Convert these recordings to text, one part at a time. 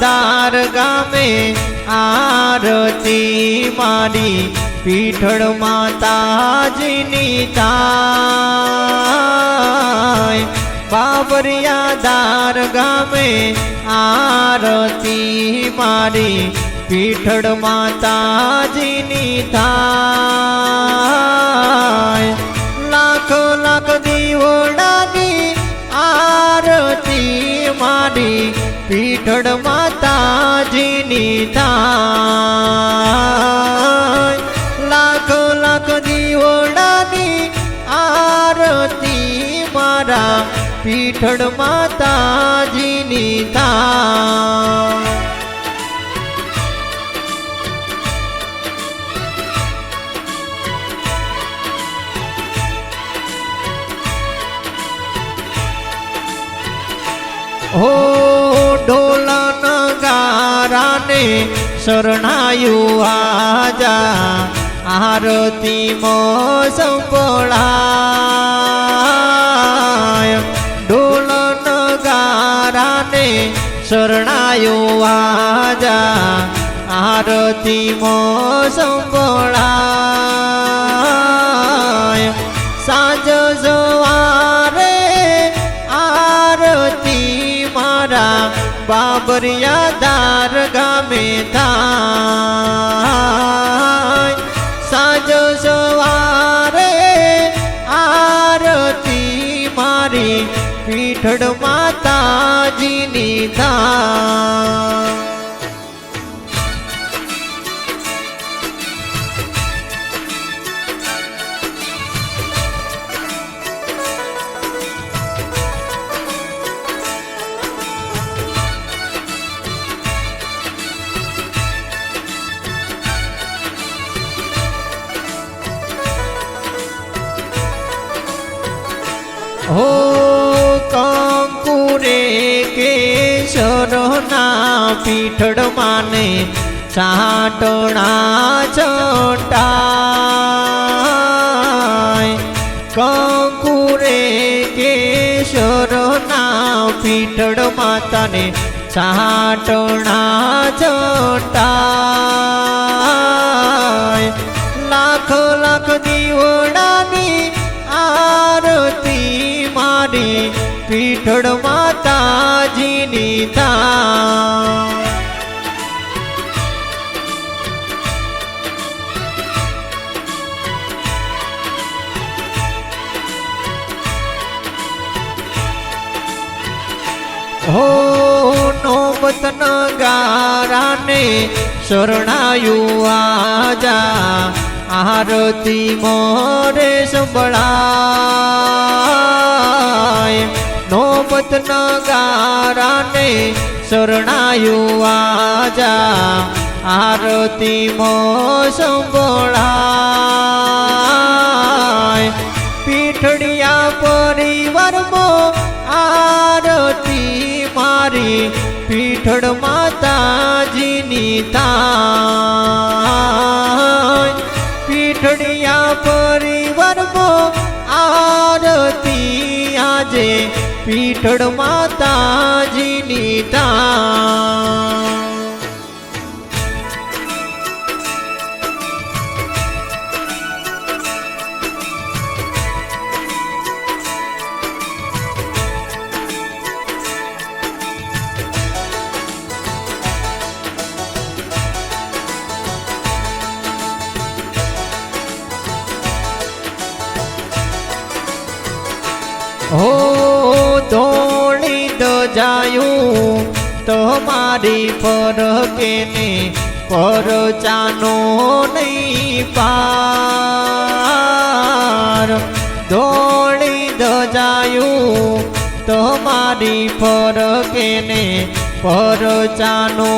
દાર ગામે આરતી મારી પીઠળ માતાજીની થાય બાબરિયા દાર ગામે આરતી મારી પીઠળ માતાજીની થાય મારા પીઠળ માતાજીની તા હો ઢોલન ગારાને શરણાયું આજા આરતી મો પળાય શરણાયું આજા આરતી મો સંભળાય સાંજ સવારે આરતી મારા બાબરિયા દાર ગામે થાય. સાંજ સવારે આરતી મારી પીઠડ માતાજીની હો કેશરના પીઠળ માને ચાટણા ચટાય. કંકુરે કેશરના પીઠડ માતાને ચાટણા ચટાય. લાખ લાખ દીવડાની આરતી મારી પીઠડ માતાજીની થાય હો નોબત ગારાને શરણાયું આજા, આરતી મોરે સંભળાય. નોબત ગારાને શરણાયું આજા, આરતી મો સંભળાય. પીઠડિયા પરિવારમાં મારી પીઠળ માતાજીની તા પીઠડિયા પરિવારમાં આરતી આજે પીઠળ માતાજીની થાય હો દોડી દજાયું તમારી પર કેને પર ચાનો નહીં પાર દોડી દજાયું તમારી પર કેને પર ચાનો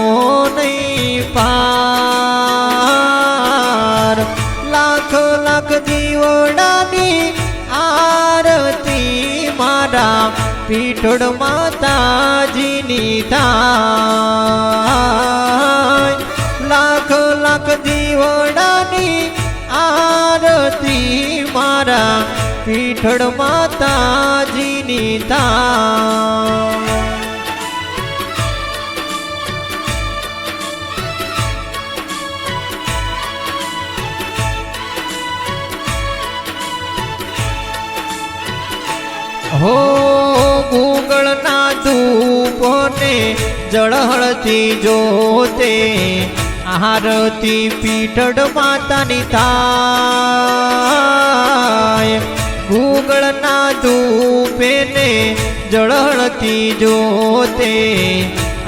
નહીં પાર લાખ પીઠળ માતાજીની થાય લાખ લાખ દીવડાની આરતી મારા પીઠળ માતાજીની થાય હો ગુગળના ધૂપોને જળહળતી જોતે, આરતી પીઠડ માતાની થાય ગુગળના ધૂપેને જળહળતી જોતે,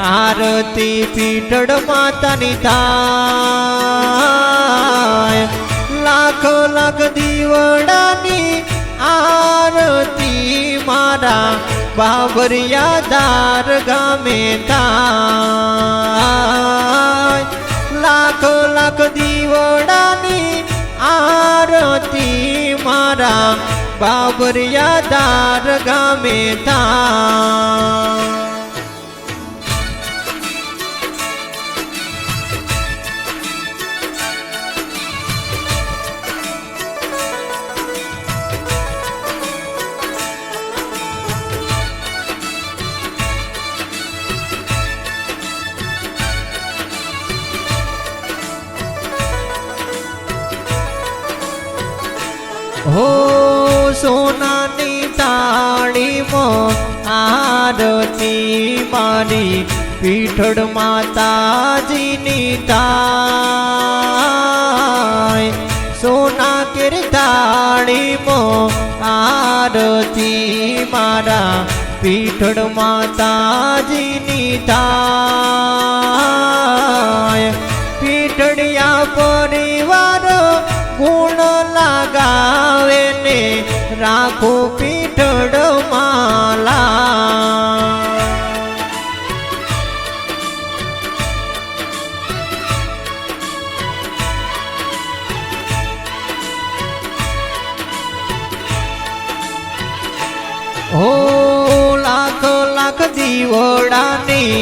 આરતી પીઠડ માતાની થાય લાખ લાખ દીવડાની આરતી મારા બાબરિયા દાર ગામે થાય. લાખ લાખ દીવડાની આરતી મારા બાબરિયા દાર ગામે થાય. હો, સોનાની તાળીમાં આરતી મારી પીઠળ માતાજીની તાય. સોના કીર્તાળીમાં આરતી મારા પીઠળ માતાજીની તાય. પીઠળિયા પરિવાર રાખો પીઠડ માલા. હો લાખ લાખ જીવડાની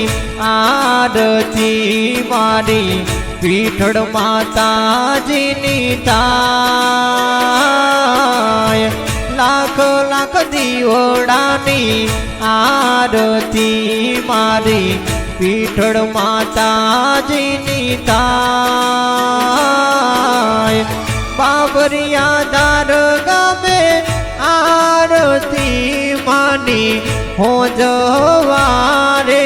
આરતી મારી પીઠડ માતાજીની તાય લાખ લાખ દીવડાની આરતી મારી પીઠળ માતાજીની તાય. બાબરિયા દાર ગામે આરતી માની હો જવારે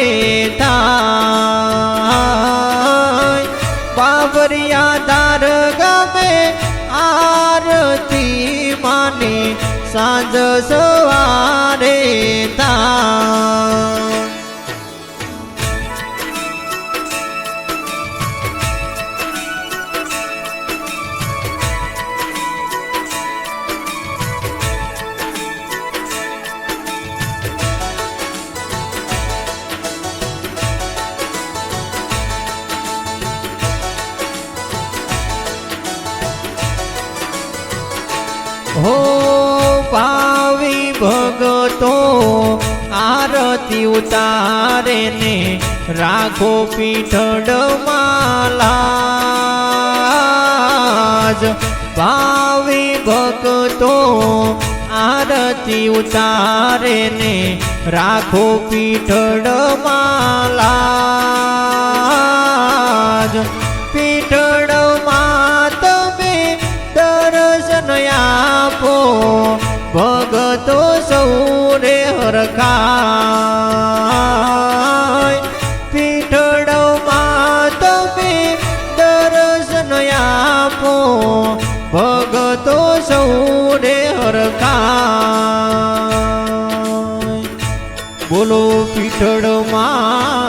થાય. બાબરિયા દાર ગામે સાંજ સવારે હો ભાવી ભગતો આરતી ઉતારે ને રાખો પીઠડ માલાજ ભાવી ભગતો આરતી ઉતારે ને રાખો પીઠડ માલાજ પીઠડમાં તમે દર્શન આપો ભગતો સૌરે હરખાય પીઠડમાં તમે દર્શન આપો ભગતો સૌરે હરખાય બોલો પીઠળમાં